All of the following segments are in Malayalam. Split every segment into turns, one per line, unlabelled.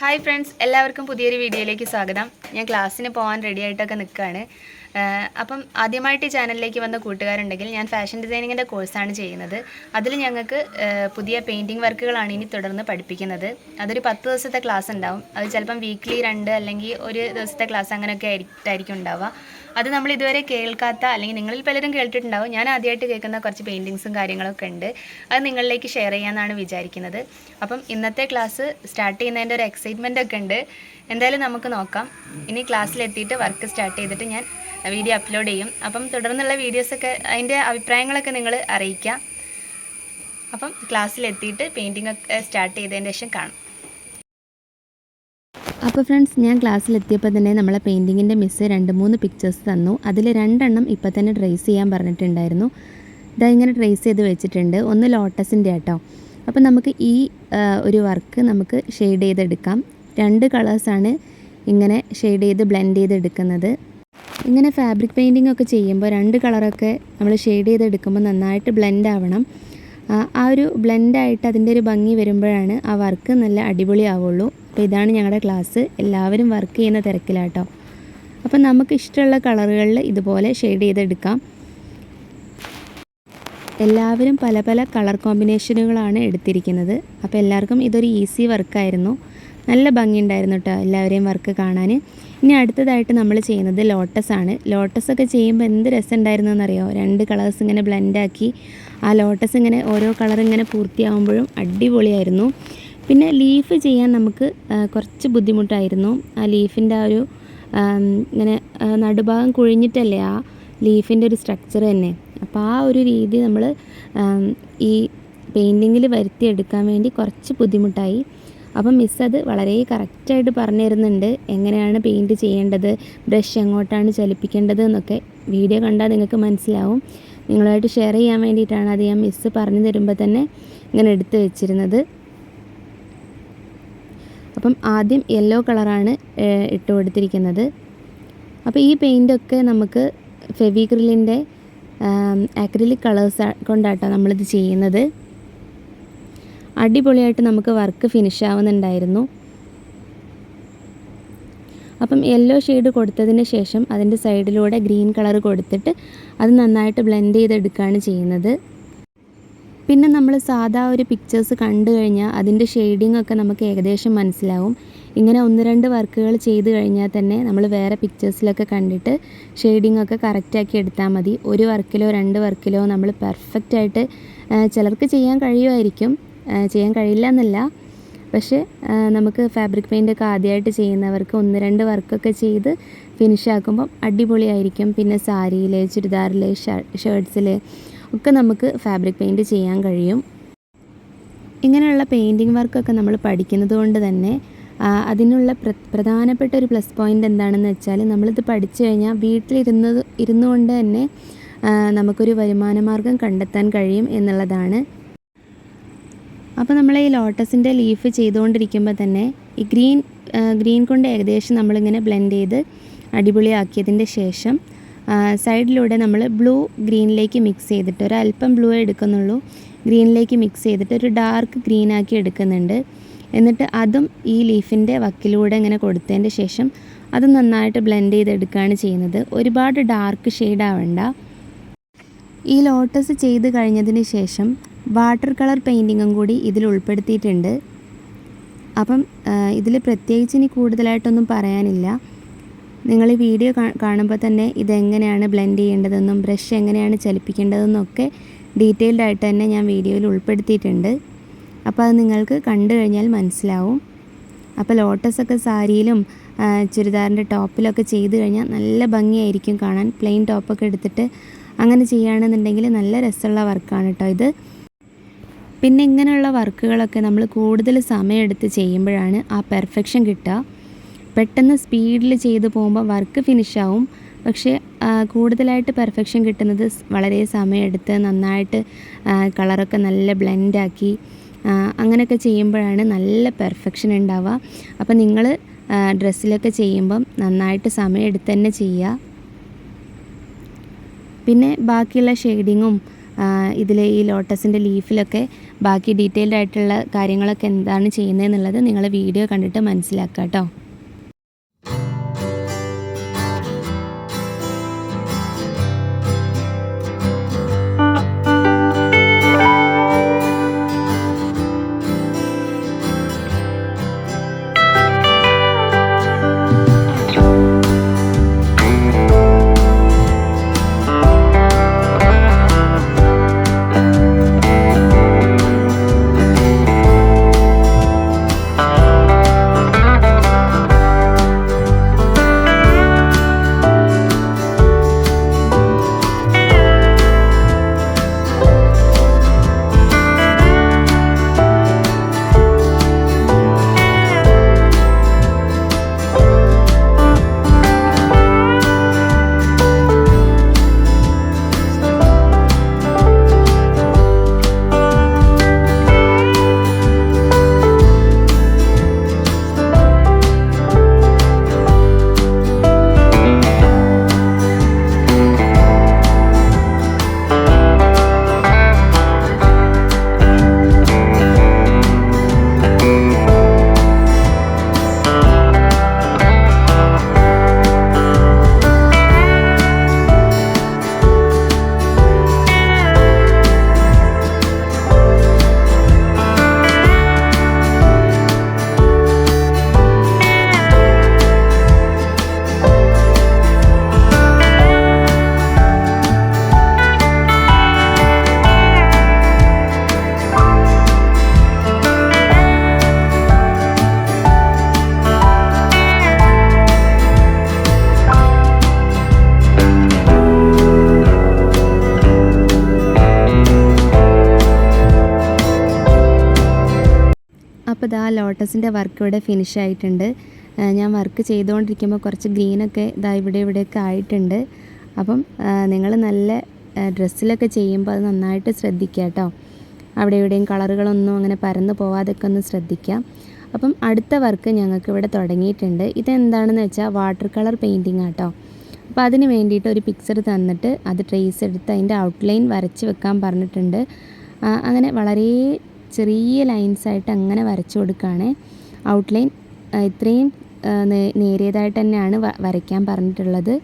ഹായ് ഫ്രണ്ട്സ് എല്ലാവർക്കും പുതിയൊരു വീഡിയോയിലേക്ക് സ്വാഗതം. ഞാൻ ക്ലാസ്സിന് പോകാൻ റെഡി ആയിട്ടൊക്കെ നിൽക്കുകയാണ് അപ്പം ആദ്യമായിട്ട് ഈ ചാനലിലേക്ക് വന്ന കൂട്ടുകാരുണ്ടെങ്കിൽ ഞാൻ ഫാഷൻ ഡിസൈനിങ്ങിന്റെ കോഴ്സാണ് ചെയ്യുന്നത്. അതിൽ ഞങ്ങൾക്ക് പുതിയ പെയിന്റിങ് വർക്കുകളാണ് ഇനി തുടർന്ന് പഠിപ്പിക്കുന്നത്. അതൊരു പത്ത് ദിവസത്തെ ക്ലാസ് ഉണ്ടാവും. അത് ചിലപ്പം വീക്ക്ലി രണ്ട് അല്ലെങ്കിൽ ഒരു ദിവസത്തെ ക്ലാസ് അങ്ങനെയൊക്കെ ആയിട്ടായിരിക്കും ഉണ്ടാവുക. അത് നമ്മൾ ഇതുവരെ കേൾക്കാത്ത അല്ലെങ്കിൽ നിങ്ങളിൽ പലരും കേട്ടിട്ടുണ്ടാവും. ഞാൻ ആദ്യമായിട്ട് കേൾക്കുന്ന കുറച്ച് പെയിന്റിങ്സും കാര്യങ്ങളൊക്കെ ഉണ്ട്. അത് നിങ്ങളിലേക്ക് ഷെയർ ചെയ്യാമെന്നാണ് വിചാരിക്കുന്നത്. അപ്പം ഇന്നത്തെ ക്ലാസ് സ്റ്റാർട്ട് ചെയ്യുന്നതിന്റെ ഒരു എക്സൈറ്റ്മെന്റ് ഒക്കെ ഉണ്ട്. എന്തായാലും നമുക്ക് നോക്കാം. ഇനി ക്ലാസ്സിലെത്തിയിട്ട് വർക്ക് സ്റ്റാർട്ട് ചെയ്തിട്ട് ഞാൻ വീഡിയോ അപ്ലോഡ് ചെയ്യും. അപ്പം തുടർന്നുള്ള വീഡിയോസൊക്കെ അതിന്റെ അഭിപ്രായങ്ങളൊക്കെ നിങ്ങൾ അറിയിക്കുക. അപ്പം ക്ലാസ്സിലെത്തിയിട്ട് പെയിന്റിംഗ് ഒക്കെ സ്റ്റാർട്ട് ചെയ്തതിന് ശേഷം കാണാം.
അപ്പോൾ ഫ്രണ്ട്സ് ഞാൻ ക്ലാസ്സിലെത്തിയപ്പോൾ തന്നെ നമ്മളെ പെയിന്റിങ്ങിന്റെ മിസ്സ് രണ്ട് മൂന്ന് പിക്ചേഴ്സ് തന്നു. അതിൽ രണ്ടെണ്ണം ഇപ്പോൾ തന്നെ ട്രേസ് ചെയ്യാൻ പറഞ്ഞിട്ടുണ്ടായിരുന്നു. ഇതാ ഇങ്ങനെ ട്രേസ് ചെയ്ത് വെച്ചിട്ടുണ്ട്. ഒന്ന് ലോട്ടസിന്റെ ആട്ടോ. അപ്പോൾ നമുക്ക് ഈ ഒരു വർക്ക് നമുക്ക് ഷെയ്ഡ് ചെയ്തെടുക്കാം. രണ്ട് കളേഴ്സാണ് ഇങ്ങനെ ഷെയ്ഡ് ചെയ്ത് ബ്ലെൻഡ് ചെയ്തെടുക്കുന്നത്. ഇങ്ങനെ ഫാബ്രിക് പെയിന്റിംഗ് ഒക്കെ ചെയ്യുമ്പോൾ രണ്ട് കളറൊക്കെ നമ്മൾ ഷെയ്ഡ് ചെയ്തെടുക്കുമ്പോൾ നന്നായിട്ട് ബ്ലെൻഡ് ആവണം. ആ ഒരു ബ്ലെൻഡായിട്ട് അതിന്റെ ഒരു ഭംഗി വരുമ്പോഴാണ് ആ വർക്ക് നല്ല അടിപൊളി അടിപൊളിയാവുള്ളൂ അപ്പോൾ ഇതാണ് ഞങ്ങളുടെ ക്ലാസ് എല്ലാവരും വർക്ക് ചെയ്യുന്ന തിരക്കിലാട്ടോ. അപ്പോൾ നമുക്ക് ഇഷ്ടമുള്ള കളറുകളിൽ ഇതുപോലെ ഷെയ്ഡ് ചെയ്തെടുക്കാം. എല്ലാവരും പല പല കളർ കോമ്പിനേഷനുകളാണ് എടുത്തിരിക്കുന്നത്. അപ്പോൾ എല്ലാവർക്കും ഇതൊരു ഈസി വർക്കായിരുന്നു നല്ല ഭംഗി ഉണ്ടായിരുന്നു കേട്ടോ എല്ലാവരെയും വർക്ക് കാണാൻ. ഇനി അടുത്തതായിട്ട് നമ്മൾ ചെയ്യുന്നത് ലോട്ടസ് ആണ്. ലോട്ടസ് ഒക്കെ ചെയ്യുമ്പോൾ എന്ത് രസമുണ്ടായിരുന്നു എന്നറിയോ രണ്ട് കളേഴ്സ് ഇങ്ങനെ ബ്ലെൻഡാക്കി ആ ലോട്ടസ് ഇങ്ങനെ ഓരോ കളർ ഇങ്ങനെ പൂർത്തിയാവുമ്പോഴും അടിപൊളിയായിരുന്നു. പിന്നെ ലീഫ് ചെയ്യാൻ നമുക്ക് കുറച്ച് ബുദ്ധിമുട്ടായിരുന്നു. ആ ലീഫിന്റെ ആ ഒരു ഇങ്ങനെ നടുഭാഗം കുഴിഞ്ഞിട്ടല്ലേ ആ ലീഫിന്റെ ഒരു സ്ട്രക്ചർ തന്നെ. അപ്പോൾ ആ ഒരു രീതി നമ്മൾ ഈ പെയിന്റിങ്ങിൽ വരുത്തിയെടുക്കാൻ വേണ്ടി കുറച്ച് ബുദ്ധിമുട്ടായി. അപ്പം മിസ് അത് വളരെ കറക്റ്റായിട്ട് പറഞ്ഞു തരുന്നുണ്ട് എങ്ങനെയാണ് പെയിന്റ് ചെയ്യേണ്ടത്? ബ്രഷ് എങ്ങോട്ടാണ് ചലിപ്പിക്കേണ്ടത് എന്നൊക്കെ വീഡിയോ കണ്ടാൽ നിങ്ങൾക്ക് മനസ്സിലാവും. നിങ്ങളുമായിട്ട് ഷെയർ ചെയ്യാൻ വേണ്ടിയിട്ടാണ് അത് ഞാൻ മിസ്സ് പറഞ്ഞു തരുമ്പോൾ തന്നെ ഇങ്ങനെ എടുത്ത് വെച്ചിരുന്നത്. അപ്പം ആദ്യം യെല്ലോ കളറാണ് ഇട്ട് കൊടുത്തിരിക്കുന്നത്. അപ്പോൾ ഈ പെയിന്റൊക്കെ നമുക്ക് ഫെവിക്രിലിന്റെ അക്രിലിക് കളേഴ്സ് കൊണ്ടാട്ടോ നമ്മളിത് ചെയ്യുന്നത്. അടിപൊളിയായിട്ട് നമുക്ക് വർക്ക് ഫിനിഷ് ആവുന്നുണ്ടായിരുന്നു. അപ്പം യെല്ലോ ഷെയ്ഡ് കൊടുത്തതിന് ശേഷം അതിന്റെ സൈഡിലൂടെ ഗ്രീൻ കളർ കൊടുത്തിട്ട് അത് നന്നായിട്ട് ബ്ലെൻഡ് ചെയ്തെടുക്കുകയാണ് ചെയ്യുന്നത്. പിന്നെ നമ്മൾ സാധാ ഒരു പിക്ചേഴ്സ് കണ്ടു കഴിഞ്ഞാൽ അതിന്റെ ഷെയ്ഡിംഗ് ഒക്കെ നമുക്ക് ഏകദേശം മനസ്സിലാവും. ഇങ്ങനെ ഒന്ന് രണ്ട് വർക്കുകൾ ചെയ്ത് കഴിഞ്ഞാൽ തന്നെ നമ്മൾ വേറെ പിക്ചേഴ്സിലൊക്കെ കണ്ടിട്ട് ഷെയ്ഡിംഗ് ഒക്കെ കറക്റ്റാക്കി എടുത്താൽ മതി. ഒരു വർക്കിലോ രണ്ട് വർക്കിലോ നമ്മൾ പെർഫെക്റ്റായിട്ട് ചിലർക്ക് ചെയ്യാൻ കഴിയുമായിരിക്കും. ചെയ്യാൻ കഴിയില്ല എന്നല്ല പക്ഷേ നമുക്ക് ഫാബ്രിക് പെയിന്റ് ഒക്കെ ആദ്യമായിട്ട് ചെയ്യുന്നവർക്ക് ഒന്ന് രണ്ട് വർക്കൊക്കെ ചെയ്ത് ഫിനിഷ് ആക്കുമ്പം അടിപൊളിയായിരിക്കും. പിന്നെ സാരിയിൽ ചുരിദാറിൽ ഷർട്ട്സിൽ ഒക്കെ നമുക്ക് ഫാബ്രിക് പെയിന്റ് ചെയ്യാൻ കഴിയും. ഇങ്ങനെയുള്ള പെയിന്റിങ് വർക്കൊക്കെ നമ്മൾ പഠിക്കുന്നത് കൊണ്ട് തന്നെ അതിനുള്ള പ്ര പ്രധാനപ്പെട്ട ഒരു പ്ലസ് പോയിന്റ് എന്താണെന്ന് വെച്ചാൽ നമ്മളിത് പഠിച്ചു കഴിഞ്ഞാൽ വീട്ടിലിരുന്നത് ഇരുന്നുകൊണ്ട് തന്നെ നമുക്കൊരു വരുമാനമാർഗം കണ്ടെത്താൻ കഴിയും എന്നുള്ളതാണ് അപ്പോൾ നമ്മൾ ഈ ലോട്ടസിന്റെ ലീഫ് ചെയ്തുകൊണ്ടിരിക്കുമ്പോൾ തന്നെ ഈ ഗ്രീൻ ഗ്രീൻ കൊണ്ട് ഏകദേശം നമ്മളിങ്ങനെ ബ്ലെൻഡ് ചെയ്ത് അടിപൊളിയാക്കിയതിന്റെ ശേഷം സൈഡിലൂടെ നമ്മൾ ബ്ലൂ ഗ്രീനിലേക്ക് മിക്സ് ചെയ്തിട്ട് ഒരു അല്പം ബ്ലൂ എടുക്കുന്നുള്ളൂ. ഗ്രീനിലേക്ക് മിക്സ് ചെയ്തിട്ട് ഒരു ഡാർക്ക് ഗ്രീൻ ആക്കി എടുക്കുന്നുണ്ട്. എന്നിട്ട് അതും ഈ ലീഫിന്റെ വക്കിലൂടെ ഇങ്ങനെ കൊടുത്തതിന്റെ ശേഷം അത് നന്നായിട്ട് ബ്ലെൻഡ് ചെയ്തെടുക്കുകയാണ് ചെയ്യുന്നത്. ഒരുപാട് ഡാർക്ക് ഷെയ്ഡ് ആവണ്ട. ഈ ലോട്ടസ് ചെയ്ത് കഴിഞ്ഞതിന് ശേഷം വാട്ടർ കളർ പെയിന്റിങ്ങും കൂടി ഇതിൽ ഉൾപ്പെടുത്തിയിട്ടുണ്ട്. അപ്പം ഇതിൽ പ്രത്യേകിച്ച് ഇനി കൂടുതലായിട്ടൊന്നും പറയാനില്ല. നിങ്ങൾ ഈ വീഡിയോ കാണുമ്പോൾ തന്നെ ഇതെങ്ങനെയാണ് ബ്ലെൻഡ് ചെയ്യേണ്ടതെന്നും ബ്രഷ് എങ്ങനെയാണ് ചലിപ്പിക്കേണ്ടതെന്നും ഒക്കെ ഡീറ്റെയിൽഡ് ആയിട്ട് തന്നെ ഞാൻ വീഡിയോയിൽ ഉൾപ്പെടുത്തിയിട്ടുണ്ട്. അപ്പോൾ അത് നിങ്ങൾക്ക് കണ്ടു കഴിഞ്ഞാൽ മനസ്സിലാവും. അപ്പോൾ ലോട്ടസൊക്കെ സാരിയിലും ചുരിദാറിന്റെ ടോപ്പിലൊക്കെ ചെയ്ത് കഴിഞ്ഞാൽ നല്ല ഭംഗിയായിരിക്കും കാണാൻ. പ്ലെയിൻ ടോപ്പൊക്കെ എടുത്തിട്ട് അങ്ങനെ ചെയ്യുകയാണെന്നുണ്ടെങ്കിൽ നല്ല രസമുള്ള വർക്കാണ് കേട്ടോ ഇത്. പിന്നെ ഇങ്ങനെയുള്ള വർക്കുകളൊക്കെ നമ്മൾ കൂടുതൽ സമയമെടുത്ത് ചെയ്യുമ്പോഴാണ് ആ പെർഫെക്ഷൻ കിട്ടുക. പെട്ടെന്ന് സ്പീഡിൽ ചെയ്ത് പോകുമ്പോൾ വർക്ക് ഫിനിഷാവും പക്ഷേ കൂടുതലായിട്ട് പെർഫെക്ഷൻ കിട്ടുന്നത് വളരെ സമയമെടുത്ത് നന്നായിട്ട് കളറൊക്കെ നല്ല ബ്ലെൻഡാക്കി അങ്ങനെയൊക്കെ ചെയ്യുമ്പോഴാണ് നല്ല പെർഫെക്ഷൻ ഉണ്ടാവുക. അപ്പോൾ നിങ്ങൾ ഡ്രസ്സിലൊക്കെ ചെയ്യുമ്പം നന്നായിട്ട് സമയമെടുത്ത് തന്നെ ചെയ്യുക. പിന്നെ ബാക്കിയുള്ള ഷെയ്ഡിങ്ങും ഇതിലെ ഈ ലോട്ടസിന്റെ ലീഫിലൊക്കെ ബാക്കി ഡീറ്റെയിൽഡ് ആയിട്ടുള്ള കാര്യങ്ങളൊക്കെ എന്താണ് ചെയ്യുന്നത് എന്നുള്ളത് നിങ്ങൾ വീഡിയോ കണ്ടിട്ട് മനസ്സിലാക്കുക കേട്ടോ അപ്പോൾ ഇതാ ലോട്ടസിന്റെ വർക്ക് ഇവിടെ ഫിനിഷ് ആയിട്ടുണ്ട്. ഞാൻ വർക്ക് ചെയ്തുകൊണ്ടിരിക്കുമ്പോൾ കുറച്ച് ഗ്രീനൊക്കെ ഇതാ ഇവിടെ ഇവിടെയൊക്കെ ആയിട്ടുണ്ട്. അപ്പം നിങ്ങൾ നല്ല ഡ്രസ്സിലൊക്കെ ചെയ്യുമ്പോൾ അത് നന്നായിട്ട് ശ്രദ്ധിക്കുക കേട്ടോ. അവിടെ ഇവിടെയും കളറുകളൊന്നും അങ്ങനെ പരന്ന് പോവാതൊക്കെ ഒന്ന് ശ്രദ്ധിക്കാം അപ്പം അടുത്ത വർക്ക് ഞങ്ങൾക്ക് ഇവിടെ തുടങ്ങിയിട്ടുണ്ട്. ഇതെന്താണെന്ന് വെച്ചാൽ വാട്ടർ കളർ പെയിന്റിങ് ആട്ടോ അപ്പോൾ അതിന് വേണ്ടിയിട്ട് ഒരു പിക്ചർ തന്നിട്ട് അത് ട്രേസ് എടുത്ത് അതിന്റെ ഔട്ട്ലൈൻ വരച്ച് വെക്കാൻ പറഞ്ഞിട്ടുണ്ട്. അങ്ങനെ വളരെ ചെറിയ ലൈൻസ് ആയിട്ട് അങ്ങനെ വരച്ചു കൊടുക്കുകയാണ്. ഔട്ട്ലൈൻ ഇത്രയും നേരിയതായിട്ട് തന്നെയാണ് വരയ്ക്കാൻ പറഞ്ഞിട്ടുള്ളത്.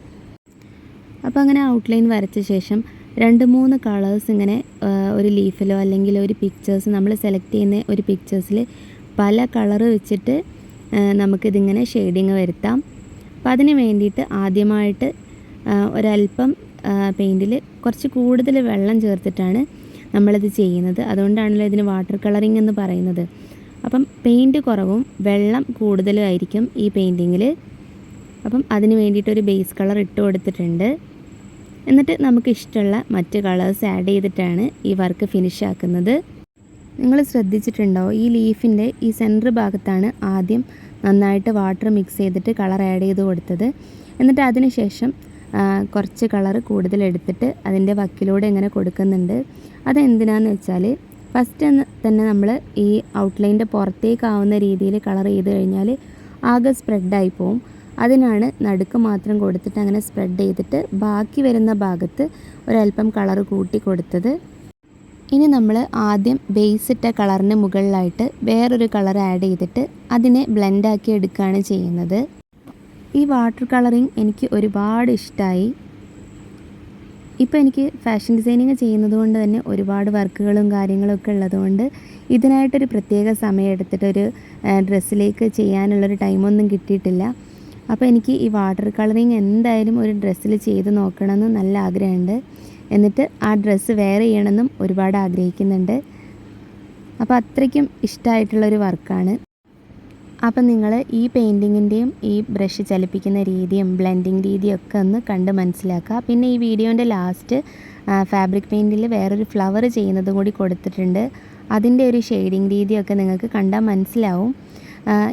അപ്പോൾ അങ്ങനെ ഔട്ട്ലൈൻ വരച്ച ശേഷം രണ്ട് മൂന്ന് കളേഴ്സ് ഇങ്ങനെ ഒരു ലീഫിലോ അല്ലെങ്കിൽ ഒരു പിക്ചേഴ്സ് നമ്മൾ സെലക്ട് ചെയ്യുന്ന ഒരു പിക്ചേഴ്സിൽ പല കളറ് വെച്ചിട്ട് നമുക്കിതിങ്ങനെ ഷെയ്ഡിങ് വരുത്താം. അപ്പം അതിന് വേണ്ടിയിട്ട് ആദ്യമായിട്ട് ഒരല്പം പെയിന്റിൽ കുറച്ച് കൂടുതൽ വെള്ളം ചേർത്തിട്ടാണ് നമ്മളിത് ചെയ്യുന്നത്. അതുകൊണ്ടാണല്ലോ ഇതിന് വാട്ടർ കളറിംഗ് എന്ന് പറയുന്നത്. അപ്പം പെയിന്റ് കുറവും വെള്ളം കൂടുതലും ആയിരിക്കും ഈ പെയിന്റിങ്ങിൽ അപ്പം അതിന് വേണ്ടിയിട്ടൊരു ബേസ് കളർ ഇട്ട് കൊടുത്തിട്ടുണ്ട്. എന്നിട്ട് നമുക്ക് ഇഷ്ടമുള്ള മറ്റ് കളേഴ്സ് ആഡ് ചെയ്തിട്ടാണ് ഈ വർക്ക് ഫിനിഷ് ആക്കുന്നത്. നിങ്ങൾ ശ്രദ്ധിച്ചിട്ടുണ്ടോ? ഈ ലീഫിന്റെ ഈ സെന്റർ ഭാഗത്താണ് ആദ്യം നന്നായിട്ട് വാട്ടർ മിക്സ് ചെയ്തിട്ട് കളർ ആഡ് ചെയ്ത് കൊടുത്തത്. എന്നിട്ട് അതിന് ശേഷം കുറച്ച് കളർ കൂടുതൽ എടുത്തിട്ട് അതിന്റെ വക്കിലൂടെ ഇങ്ങനെ കൊടുക്കുന്നുണ്ട്. അതെന്തിനാന്ന് വെച്ചാൽ ഫസ്റ്റ് തന്നെ നമ്മൾ ഈ ഔട്ട്ലൈന്റെ പുറത്തേക്കാവുന്ന രീതിയിൽ കളർ ചെയ്ത് കഴിഞ്ഞാൽ ആകെ സ്പ്രെഡായി പോവും. അതിനാണ് നടുക്ക് മാത്രം കൊടുത്തിട്ട് അങ്ങനെ സ്പ്രെഡ് ചെയ്തിട്ട് ബാക്കി വരുന്ന ഭാഗത്ത് ഒരല്പം കളർ കൂട്ടി കൊടുത്തത്. ഇനി നമ്മൾ ആദ്യം ബേസ് ഇട്ട കളറിന് മുകളിലായിട്ട് വേറൊരു കളർ ആഡ് ചെയ്തിട്ട് അതിനെ ബ്ലെൻഡാക്കി എടുക്കുകയാണ് ചെയ്യുന്നത്. ഈ വാട്ടർ കളറിങ് എനിക്ക് ഒരുപാട് ഇഷ്ടമായി ഇപ്പോൾ എനിക്ക് ഫാഷൻ ഡിസൈനിങ് ചെയ്യുന്നത് കൊണ്ട് തന്നെ ഒരുപാട് വർക്കുകളും കാര്യങ്ങളൊക്കെ ഉള്ളതുകൊണ്ട് ഇതിനായിട്ടൊരു പ്രത്യേക സമയം എടുത്തിട്ടൊരു ഡ്രസ്സിലേക്ക് ചെയ്യാനുള്ളൊരു ടൈമൊന്നും കിട്ടിയിട്ടില്ല. അപ്പോൾ എനിക്ക് ഈ വാട്ടർ കളറിങ് എന്തായാലും ഒരു ഡ്രസ്സിൽ ചെയ്ത് നോക്കണമെന്ന് നല്ല ആഗ്രഹമുണ്ട്. എന്നിട്ട് ആ ഡ്രസ്സ് വെയർ ചെയ്യണമെന്നും ഒരുപാട് ആഗ്രഹിക്കുന്നുണ്ട്. അപ്പോൾ അത്രയ്ക്കും ഇഷ്ടമായിട്ടുള്ളൊരു വർക്കാണ് അപ്പം നിങ്ങൾ ഈ പെയിന്റിങ്ങിന്റെയും ഈ ബ്രഷ് ചലിപ്പിക്കുന്ന രീതിയും ബ്ലെൻഡിങ് രീതിയും ഒക്കെ ഒന്ന് കണ്ട് മനസ്സിലാക്കുക. പിന്നെ ഈ വീഡിയോന്റെ ലാസ്റ്റ് ഫാബ്രിക് പെയിന്റിൽ വേറൊരു ഫ്ലവർ ചെയ്യുന്നത് കൂടി കൊടുത്തിട്ടുണ്ട്. അതിന്റെ ഒരു ഷെയ്ഡിങ് രീതിയൊക്കെ നിങ്ങൾക്ക് കണ്ടാൽ മനസ്സിലാവും.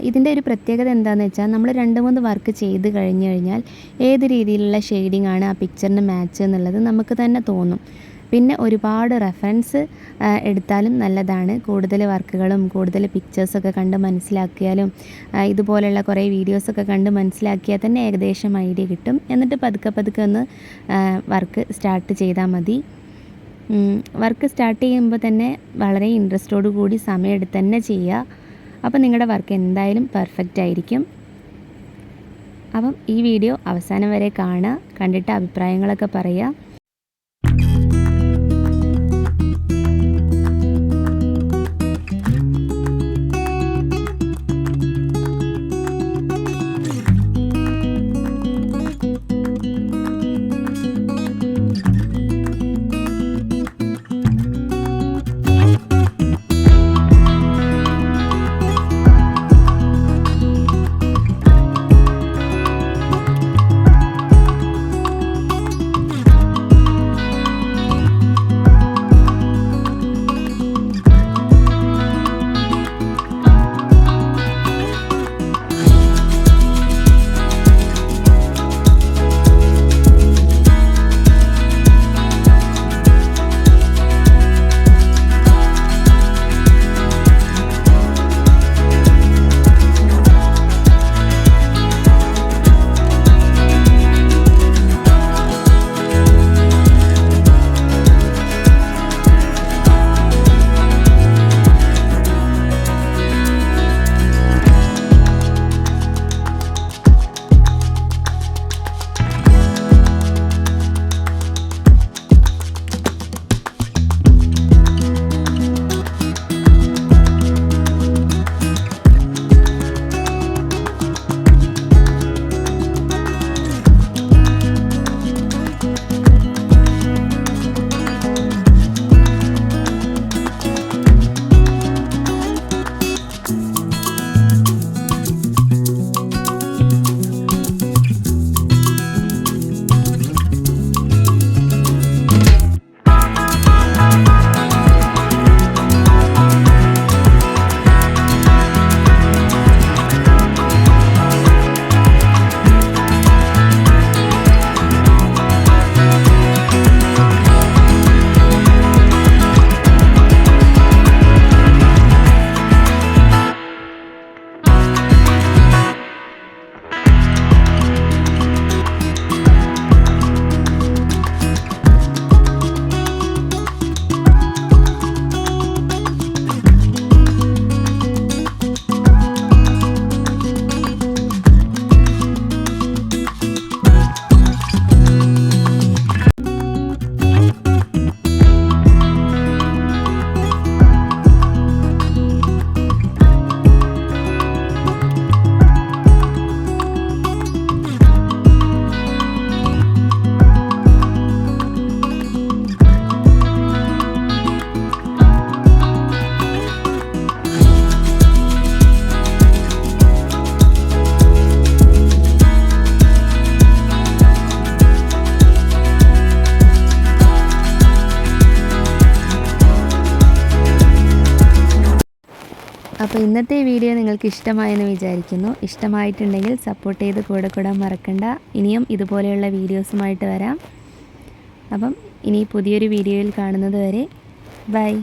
ഇതിന്റെ ഒരു പ്രത്യേകത എന്താണെന്ന് വെച്ചാൽ നമ്മൾ രണ്ട് മൂന്ന് വർക്ക് ചെയ്ത് കഴിഞ്ഞ് കഴിഞ്ഞാൽ ഏത് രീതിയിലുള്ള ഷെയ്ഡിങ് ആണ് ആ പിക്ചറിന് മാച്ച് എന്നുള്ളത് നമുക്ക് തന്നെ തോന്നും. പിന്നെ ഒരുപാട് റെഫറൻസ് എടുത്താലും നല്ലതാണ്. കൂടുതൽ വർക്കുകളും കൂടുതൽ പിക്ചേഴ്സൊക്കെ കണ്ട് മനസ്സിലാക്കിയാലും ഇതുപോലെയുള്ള കുറേ വീഡിയോസൊക്കെ കണ്ട് മനസ്സിലാക്കിയാൽ തന്നെ ഏകദേശം ഐഡിയ കിട്ടും. എന്നിട്ട് പതുക്കെ പതുക്കെ ഒന്ന് വർക്ക് സ്റ്റാർട്ട് ചെയ്താൽ മതി. വർക്ക് സ്റ്റാർട്ട് ചെയ്യുമ്പോൾ തന്നെ വളരെ ഇൻട്രസ്റ്റോടു കൂടി സമയമെടുത്ത് തന്നെ ചെയ്യുക. അപ്പോൾ നിങ്ങളുടെ വർക്ക് എന്തായാലും പെർഫെക്റ്റ് ആയിരിക്കും. അപ്പം ഈ വീഡിയോ അവസാനം വരെ കാണുക കണ്ടിട്ട് അഭിപ്രായങ്ങളൊക്കെ പറയുക. അപ്പോൾ ഇന്നത്തെ വീഡിയോ നിങ്ങൾക്ക് ഇഷ്ടമായെന്ന് വിചാരിക്കുന്നു. ഇഷ്ടമായിട്ടുണ്ടെങ്കിൽ സപ്പോർട്ട് ചെയ്ത് കൂടെ കൂടാൻ മറക്കണ്ട. ഇനിയും ഇതുപോലെയുള്ള വീഡിയോസുമായിട്ട് വരാം. അപ്പം ഇനി പുതിയൊരു വീഡിയോയിൽ കാണുന്നത് വരെ ബൈ.